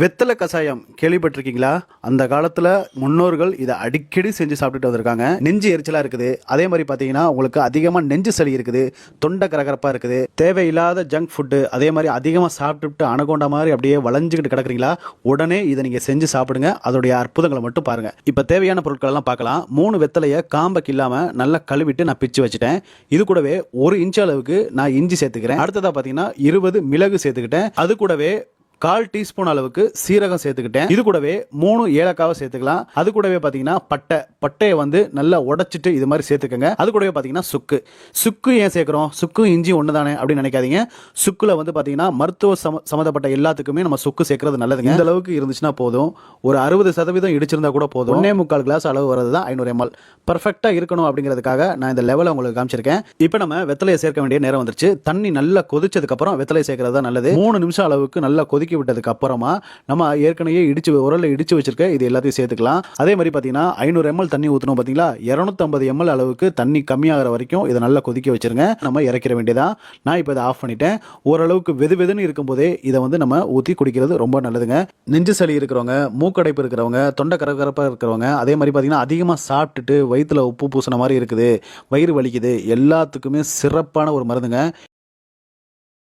வெத்தலை கஷாயம் கேள்விப்பட்டிருக்கீங்களா? அந்த காலத்தில் முன்னோர்கள் இதை அடிக்கடி செஞ்சு சாப்பிட்டுட்டு வந்திருக்காங்க. நெஞ்சு எரிச்சலாக இருக்குது. அதே மாதிரி பார்த்தீங்கன்னா உங்களுக்கு அதிகமாக நெஞ்சு சளி இருக்குது. தொண்டை கரகரப்பாக இருக்குது. தேவையில்லாத ஜங்க் ஃபுட்டு அதே மாதிரி அதிகமாக சாப்பிட்டுட்டு அணுகொண்ட மாதிரி அப்படியே வளைஞ்சிக்கிட்டு கிடக்குறீங்களா? உடனே இதை நீங்கள் செஞ்சு சாப்பிடுங்க. அதோடைய அற்புதங்களை மட்டும் பாருங்கள் இப்போ தேவையான பொருட்கள் எல்லாம் பார்க்கலாம். மூணு வெத்தலையை காம்பக்கு இல்லாமல் நல்லா கழுவிட்டு நான் பிச்சு வச்சுட்டேன். இது கூடவே ஒரு இன்ச்சு அளவுக்கு நான் இஞ்சி சேர்த்துக்கிறேன். அடுத்ததாக பார்த்தீங்கன்னா இருபது மிளகு சேர்த்துக்கிட்டேன். அது கூடவே கால் டீஸ்பூன் அளவுக்கு சீரகம் சேர்த்துக்கிட்டேன். இது கூடவே மூணு ஏலக்காவை சேர்த்துக்கலாம். அது கூடவே பார்த்தீங்கன்னா பட்டை. பட்டையை வந்து நல்லா உடைச்சிட்டு இது மாதிரி சேர்த்துக்கோங்க. அது கூடவே பார்த்தீங்கன்னா சுக்கு. சுக்கு ஏன் சேர்க்குறோம்? சுக்கு இஞ்சி ஒன்று தானே அப்படின்னு நினைக்காதீங்க. சுக்குல வந்து பார்த்தீங்கன்னா மருத்துவ சம சம்மந்தப்பட்ட எல்லாத்துக்குமே நம்ம சுக்கு சேர்க்கறது நல்லதுங்க. இந்த அளவுக்கு இருந்துச்சுன்னா போதும். ஒரு அறுபது சதவீதம் இடிச்சிருந்தா கூட போதும். ஒன்னே முக்கால் கிளாஸ் அளவு வரது தான் ஐநூறு எம்எல் பர்ஃபெக்டாக இருக்கணும் அப்படிங்கிறதுக்காக நான் இந்த லெவலை உங்களுக்கு காமிச்சிருக்கேன். இப்போ நம்ம வெத்தலையை சேர்க்க வேண்டிய நேரம் வந்துருச்சு. தண்ணி நல்லா கொதிச்சதுக்கப்புறம் வெத்தலை சேர்க்கறது தான் நல்லது. மூணு நிமிஷம் அளவுக்கு நல்லா கொதிக்க விட்டதுக்கு அப்புறமா நம்ம ஏற்கனவே இடிச்சு உரலில் இடிச்சு வச்சிருக்க இது எல்லாத்தையும் சேர்த்துக்கலாம். அதே மாதிரி பார்த்தீங்கன்னா ஐநூறு எம்எல் தண்ணி ஊற்றணும் பார்த்தீங்களா இரநூத்தம்பது எம்எல் அளவுக்கு தண்ணி கம்மியாகிற வரைக்கும் இதை நல்லா கொதிக்க வச்சிருங்க. நம்ம இறக்கிற வேண்டியதான் நான் இப்போ இதை ஆஃப் பண்ணிட்டேன். ஓரளவுக்கு வெது வெதுன்னு இருக்கும்போதே இதை வந்து நம்ம ஊற்றி குடிக்கிறது ரொம்ப நல்லதுங்க. நெஞ்சு சளி இருக்கிறவங்க மூக்கடைப்பு இருக்கிறவங்க தொண்டை கரகரப்பாக இருக்கிறவங்க அதே மாதிரி பார்த்தீங்கன்னா அதிகமாக சாப்பிட்டுட்டு வயிற்றுல உப்பு பூசின மாதிரி இருக்குது. வயிறு வலிக்குது. எல்லாத்துக்குமே சிறப்பான ஒரு மருந்துங்க.